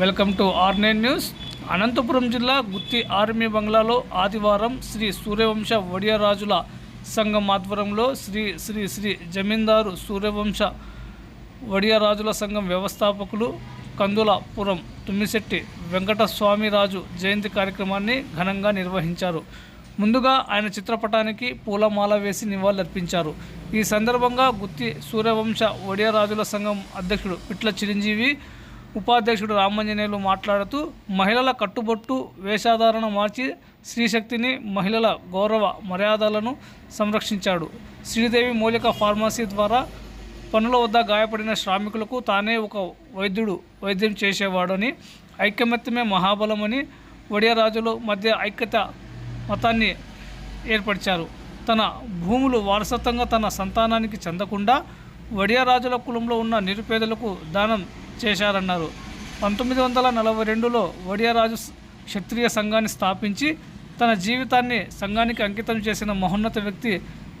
Welcome to R nine news. Anantapuram జిల్లా Gooty army బంగ్లాలో ఆదివారం శ్రీ సూర్యవంశ వడియరాజుల సంఘం ఆధ్వర్యంలో శ్రీ శ్రీ శ్రీ జమీందారు సూర్యవంశ వడియరాజుల సంఘం వ్యవస్థాపకులు కందులపురం తుమ్మిశెట్టి వెంకటస్వామిరాజు జయంతి కార్యక్రమాన్ని ఘనంగా నిర్వహించారు. ముందుగా ఆయన చిత్రపటానికి పూలమాల వేసి నివాళులర్పించారు. ఈ సందర్భంగా గుత్తి సూర్యవంశ ఒడియరాజుల సంఘం అధ్యక్షుడు పిట్ల చిరంజీవి ఉపాధ్యక్షుడు రామంజనేయులు మాట్లాడుతూ మహిళల కట్టుబొట్టు వేషాధారణ మార్చి స్త్రీశక్తిని మహిళల గౌరవ మర్యాదలను సంరక్షించాడు. శ్రీదేవి మౌలిక ఫార్మసీ ద్వారా పనుల వద్ద గాయపడిన శ్రామికులకు తానే ఒక వైద్యుడు వైద్యం చేసేవాడని ఐకమత్యమే మహాబలమని ఒడియరాజుల మధ్య ఐక్యత మతాన్ని ఏర్పరిచారు. తన భూములు వారసత్వంగా తన సంతానానికి చెందకుండా వడియరాజుల కులంలో ఉన్న నిరుపేదలకు దానం చేశారన్నారు. పంతొమ్మిది వందల నలభై రెండులో వడియరాజు క్షత్రియ సంఘాన్ని స్థాపించి తన జీవితాన్ని సంఘానికి అంకితం చేసిన మహోన్నత వ్యక్తి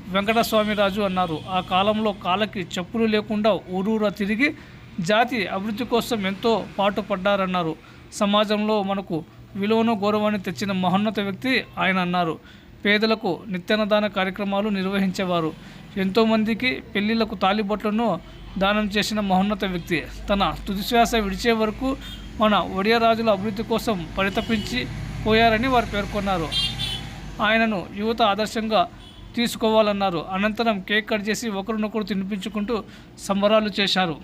వెంకటస్వామిరాజు అన్నారు. ఆ కాలంలో కాళ్ళకి చెప్పులు లేకుండా ఊరూరా తిరిగి జాతి అభివృద్ధి కోసం ఎంతో పాటుపడ్డారన్నారు సమాజంలో మనకు విలువను గౌరవాన్ని తెచ్చిన మహోన్నత వ్యక్తి ఆయన అన్నారు. పేదలకు నిత్యాన్నదాన కార్యక్రమాలు నిర్వహించేవారు. ఎంతోమందికి పెళ్ళిళ్ళకు తాలిబొట్లను దానం చేసిన మహోన్నత వ్యక్తి. తన తుదిశ్వాస విడిచే వరకు మన ఒడియరాజుల అభివృద్ధి కోసం పరితపించి పోయారని వారు పేర్కొన్నారు. ఆయనను యువత ఆదర్శంగా తీసుకోవాలన్నారు. అనంతరం కేక్ కట్ చేసి ఒకరినొకరు తినిపించుకుంటూ సంబరాలు చేశారు.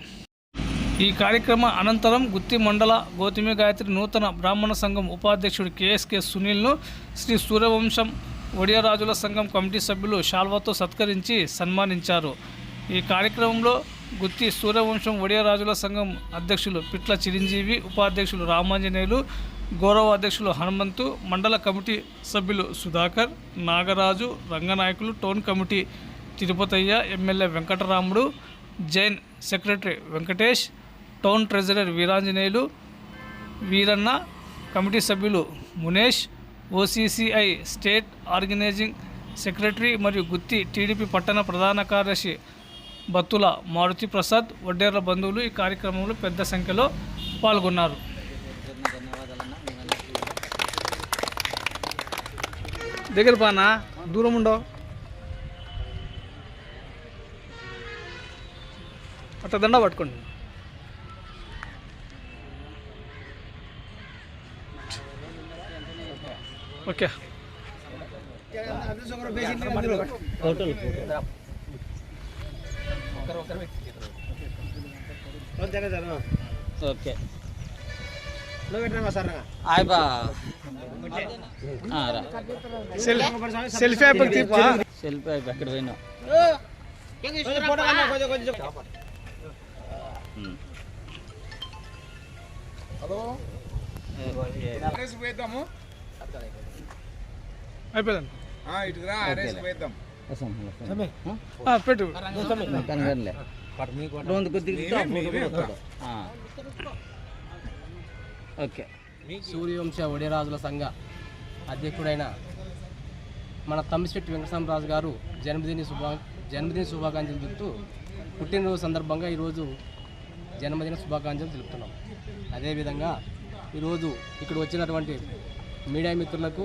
ఈ కార్యక్రమ అనంతరం గుత్తి మండల గౌతమి గాయత్రి నూతన బ్రాహ్మణ సంఘం ఉపాధ్యక్షుడు కేఎస్కే సునీల్ను శ్రీ సూర్యవంశం ఒడియరాజుల సంఘం కమిటీ సభ్యులు శాల్వాతో సత్కరించి సన్మానించారు. ఈ కార్యక్రమంలో గుత్తి సూర్యవంశం ఒడియరాజుల సంఘం అధ్యక్షులు పిట్ల చిరంజీవి ఉపాధ్యక్షులు రామాంజనేయులు గౌరవ అధ్యక్షులు హనుమంతు మండల కమిటీ సభ్యులు Sudhakar Nagaraju Ranganayakulu town committee Tirupathaiah MLA Venkataramudu joint secretary Venkatesh town treasurer Veeranjaneyulu Veeranna committee సభ్యులు Munesh OCCI state organizing secretary మరియు గుత్తి టీడీపీ పట్టణ ప్రధాన కార్యదర్శి బత్తుల మారుతి ప్రసాద్ వడ్డేర్ల బంధువులు ఈ కార్యక్రమంలో పెద్ద సంఖ్యలో పాల్గొన్నారు. దగ్గర పానా దూరం ఉండవు అట్లా దండ పట్టుకోండి. ఓకే. ఓకే. సెల్ఫీ సెల్ఫీ అయిపోయి అక్కడ పోయినా? పోయిద్దాము అయిపోయింది ఇటురా అరేసి పోయిద్దాం. ఆ, పెట్టు. కనగలే ఓకే. సూర్యవంశ ఒడిరాజుల సంఘ అధ్యక్షుడైన మన తమ్మిశెట్టి వెంకటరామరాజు గారు జన్మదిన శుభా జన్మదిన శుభాకాంక్షలు తెలుపుతూ పుట్టినరోజు సందర్భంగా ఈరోజు జన్మదిన శుభాకాంక్షలు తెలుపుతున్నాం. అదేవిధంగా ఈరోజు ఇక్కడ వచ్చినటువంటి మీడియా మిత్రులకు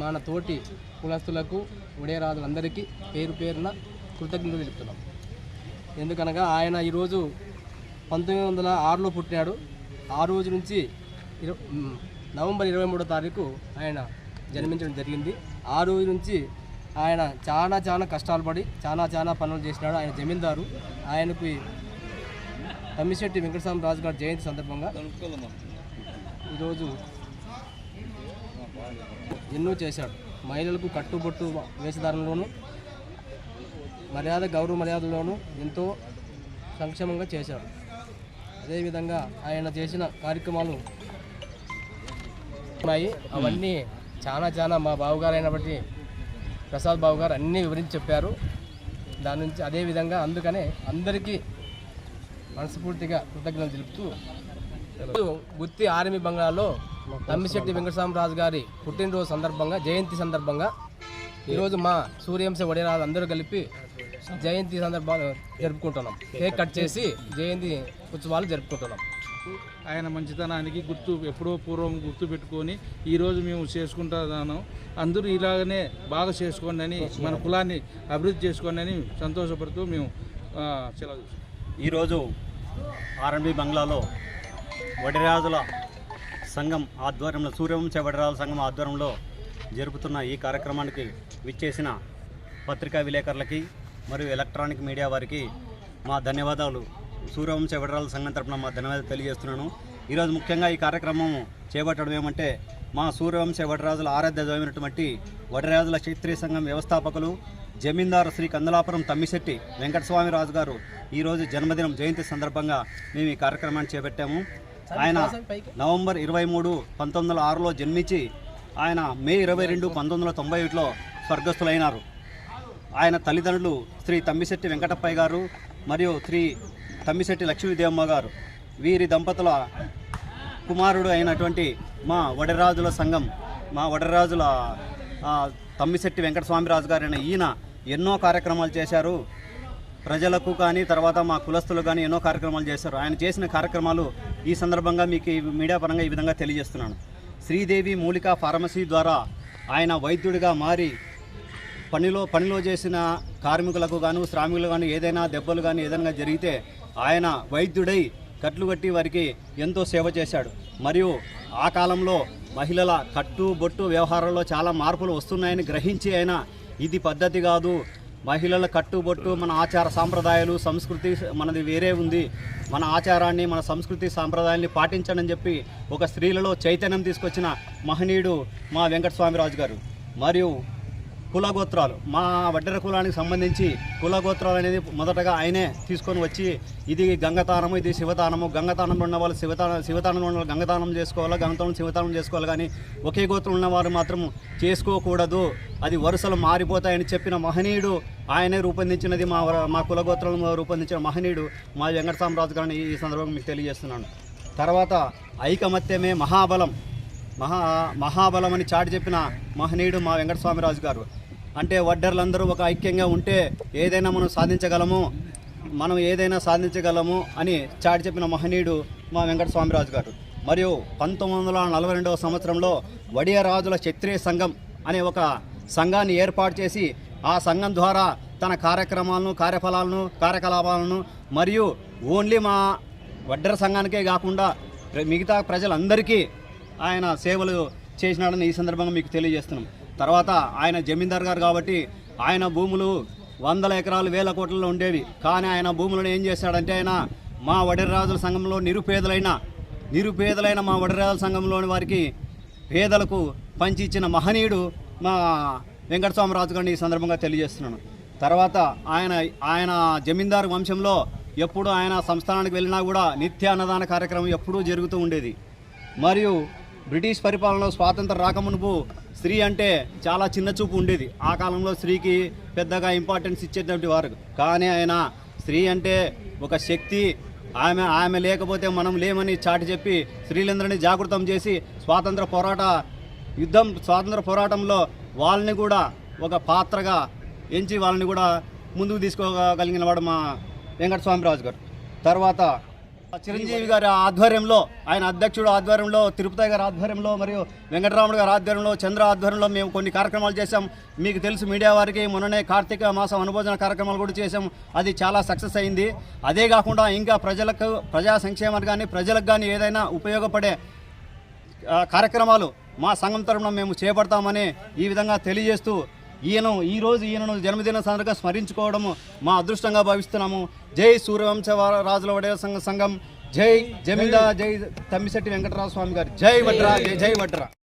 మన తోటి కులస్తులకు ఉడేరాజులందరికీ పేరు పేరున కృతజ్ఞతలు తెలుపుతున్నాం. ఎందుకనగా ఆయన ఈరోజు పంతొమ్మిది వందల ఆరులో పుట్టినాడు. ఆ రోజు నుంచి నవంబర్ ఇరవై మూడో తారీఖు ఆయన జన్మించడం జరిగింది. ఆ రోజు నుంచి ఆయన చాలా చాలా కష్టాలు పడి చాలా చాలా పనులు చేసినాడు ఆయన జమీందారు. ఆయనకు తమ్మిశెట్టి వెంకటస్వామి రాజు గారి జయంతి సందర్భంగా ఈరోజు ఎన్నో చేశాడు. మహిళలకు కట్టుబొట్టు వేషధారణలోను మర్యాద గౌరవ మర్యాదలోనూ ఎంతో సంక్షేమంగా చేశాడు. అదేవిధంగా ఆయన చేసిన కార్యక్రమాలు ఉన్నాయి. అవన్నీ చాలా చాలా మా బావగారు అయినప్పటి ప్రసాద్ బాబు గారు అన్నీ వివరించి చెప్పారు. దాని నుంచి అదేవిధంగా అందుకనే అందరికీ మనస్ఫూర్తిగా కృతజ్ఞతలు తెలుపుతూ గుత్తి ఆర్మీ బంగ్లాలో తమ్మిశెట్టి వెంకటస్వామరాజు గారి పుట్టినరోజు సందర్భంగా జయంతి సందర్భంగా ఈరోజు మా సూర్యంశ వడిరాజు అందరూ కలిపి జయంతి సందర్భాలు జరుపుకుంటున్నాం. కేక్ కట్ చేసి జయంతి ఉత్సవాలు జరుపుకుంటున్నాం. ఆయన మంచితనానికి గుర్తు ఎప్పుడో పూర్వం గుర్తు పెట్టుకొని ఈరోజు మేము చేసుకుంటున్నాను అందరూ ఇలాగనే బాగా చేసుకోండి అని మన కులాన్ని అభివృద్ధి చేసుకోండి అని సంతోషపడుతూ మేము సెలవు. ఈరోజు ఆర్ఎంబి బంగ్లాలో వడిరాజుల సంఘం ఆధ్వర్యంలో సూర్యవంశ వడిరాజుల సంఘం ఆధ్వర్యంలో జరుపుతున్న ఈ కార్యక్రమానికి విచ్చేసిన పత్రికా విలేకరులకి మరియు ఎలక్ట్రానిక్ మీడియా వారికి మా ధన్యవాదాలు. సూర్యవంశ వడిరాజుల సంఘం తరపున మా ధన్యవాదాలు తెలియజేస్తున్నాను. ఈరోజు ముఖ్యంగా ఈ కార్యక్రమం చేపట్టడం ఏమంటే మా సూర్యవంశ వడరాజుల ఆరాధ్య దైవమైనటువంటి వడరాజుల క్షత్రియ సంఘం వ్యవస్థాపకులు జమీందారు శ్రీ కందలాపురం తమ్మిశెట్టి వెంకటస్వామి రాజు గారు ఈరోజు జన్మదినం జయంతి సందర్భంగా మేము ఈ కార్యక్రమాన్ని చేపట్టాము. ఆయన నవంబర్ ఇరవై మూడు పంతొమ్మిది వందల ఆరులో జన్మించి ఆయన మే ఇరవై రెండు పంతొమ్మిది వందల తొంభై ఒకటిలో స్వర్గస్థులైనారు. ఆయన తల్లిదండ్రులు శ్రీ తమ్మిశెట్టి వెంకటప్పయ్య గారు మరియు శ్రీ తమ్మిశెట్టి లక్ష్మీదేవమ్మ గారు. వీరి దంపతుల కుమారుడు అయినటువంటి మా వడరాజుల సంఘం మా వడరాజుల తమ్మిశెట్టి వెంకటస్వామిరాజు గారైన ఈయన ఎన్నో కార్యక్రమాలు చేశారు. ప్రజలకు కానీ తర్వాత మా కులస్తులు కానీ ఎన్నో కార్యక్రమాలు చేశారు. ఆయన చేసిన కార్యక్రమాలు ఈ సందర్భంగా మీకు మీడియా పరంగా ఈ విధంగా తెలియజేస్తున్నాను. శ్రీదేవి మూలికా ఫార్మసీ ద్వారా ఆయన వైద్యుడిగా మారి పనిలో పనిలో చేసిన కార్మికులకు గాను శ్రామికులు కానీ ఏదైనా దెబ్బలు కానీ ఏదైనా జరిగితే ఆయన వైద్యుడై కట్లు కట్టి వారికి ఎంతో సేవ చేశాడు. మరియు ఆ కాలంలో మహిళల కట్టు బొట్టు వ్యవహారంలో చాలా మార్పులు వస్తున్నాయని గ్రహించి ఆయన ఇది పద్ధతి కాదు మహిళల కట్టుబొట్టు మన ఆచార సాంప్రదాయాలు సంస్కృతి మనది వేరే ఉంది. మన ఆచారాన్ని మన సంస్కృతి సాంప్రదాయాన్ని పాటించండి చెప్పి ఒక స్త్రీలలో చైతన్యం తీసుకొచ్చిన మహనీయుడు మా వెంకటస్వామిరాజు గారు మరియు కులగోత్రాలు. మా వడ్డెర కులానికి సంబంధించి కులగోత్రాలు అనేది మొదటగా ఆయనే తీసుకొని వచ్చి ఇది గంగతానము ఇది శివతానము. గంగతానంలో ఉన్న వాళ్ళు శివతాన శివతానంలో ఉన్న వాళ్ళు గంగతానం చేసుకోవాలా గంగతానం శివతానం చేసుకోవాలి కానీ ఒకే గోత్రం ఉన్నవారు మాత్రం చేసుకోకూడదు. అది వరుసలు మారిపోతాయని చెప్పిన మహనీయుడు ఆయనే రూపొందించినది మా మా కులగోత్రం రూపొందించిన మహనీయుడు మా వెంకటస్వామరాజు గారిని ఈ సందర్భంగా మీకు తెలియజేస్తున్నాను. తర్వాత ఐకమత్యమే మహాబలం. మహా మహాబలం అని చాటి చెప్పిన మహనీయుడు మా వెంకటస్వామిరాజు గారు. అంటే వడ్డర్లందరూ ఒక ఐక్యంగా ఉంటే ఏదైనా మనం సాధించగలము మనం ఏదైనా సాధించగలము అని చాటి చెప్పిన మహనీయుడు మా వెంకటస్వామిరాజు గారు. మరియు పంతొమ్మిది వందల నలభై రెండవ సంవత్సరంలో వడియరాజుల క్షత్రియ సంఘం అనే ఒక సంఘాన్ని ఏర్పాటు చేసి ఆ సంఘం ద్వారా తన కార్యక్రమాలను కార్యఫలాలను కార్యకలాపాలను మరియు ఓన్లీ మా వడ్డర సంఘానికే కాకుండా మిగతా ప్రజలందరికీ ఆయన సేవలు చేసినాడని ఈ సందర్భంగా మీకు తెలియజేస్తున్నాం. తర్వాత ఆయన జమీందార్ గారు కాబట్టి ఆయన భూములు వందల ఎకరాలు వేల కోట్లలో ఉండేవి. కానీ ఆయన భూములను ఏం చేశాడంటే ఆయన మా వడిరాజుల సంఘంలో నిరుపేదలైన నిరుపేదలైన మా వడిరాజుల సంఘంలోని వారికి పేదలకు పంచి ఇచ్చిన మహనీయుడు మా వెంకటస్వామరాజు గారిని ఈ సందర్భంగా తెలియజేస్తున్నాను. తర్వాత ఆయన ఆయన జమీందారు వంశంలో ఎప్పుడు ఆయన సంస్థానానికి వెళ్ళినా కూడా నిత్య అన్నదాన కార్యక్రమం ఎప్పుడూ జరుగుతూ ఉండేది. మరియు బ్రిటిష్ పరిపాలనలో స్వాతంత్రం రాకమునుపు స్త్రీ అంటే చాలా చిన్న చూపు ఉండేది. ఆ కాలంలో స్త్రీకి పెద్దగా ఇంపార్టెన్స్ ఇచ్చేటువంటి వారు. కానీ ఆయన స్త్రీ అంటే ఒక శక్తి. ఆమె ఆమె లేకపోతే మనం లేమని చాటి చెప్పి స్త్రీలందరినీ జాగృతం చేసి స్వాతంత్ర పోరాట యుద్ధం స్వాతంత్ర పోరాటంలో వాళ్ళని కూడా ఒక పాత్రగా ఎంచి వాళ్ళని కూడా ముందుకు తీసుకోగలిగిన వాడు మా వెంకటస్వామిరాజు గారు. తర్వాత చిరంజీవి గారి ఆధ్వర్యంలో ఆయన అధ్యక్షుడు ఆధ్వర్యంలో తిరుపతి గారి ఆధ్వర్యంలో మరియు వెంకటరాముడు గారి ఆధ్వర్యంలో చంద్ర ఆధ్వర్యంలో మేము కొన్ని కార్యక్రమాలు చేశాం. మీకు తెలుసు మీడియా వారికి మొన్ననే కార్తీక మాసం అనుభోజన కార్యక్రమాలు కూడా చేశాం. అది చాలా సక్సెస్ అయింది. అదే కాకుండా ఇంకా ప్రజలకు ప్రజా సంక్షేమానికి కానీ ప్రజలకు కానీ ఏదైనా ఉపయోగపడే కార్యక్రమాలు మా సంఘం తరఫున మేము చేపడతామని ఈ విధంగా తెలియజేస్తూ ఈయన ఈరోజు ఈయనను జన్మదిన సందర్భంగా స్మరించుకోవడము మా అదృష్టంగా భావిస్తున్నాము. జై సూర్యవంశ రాజుల వడే సంఘ సంఘం. జై జమీందా జై తమ్మిశెట్టి వెంకటరావు స్వామి గారు. జై వడ్రా జై జై వడ్రా.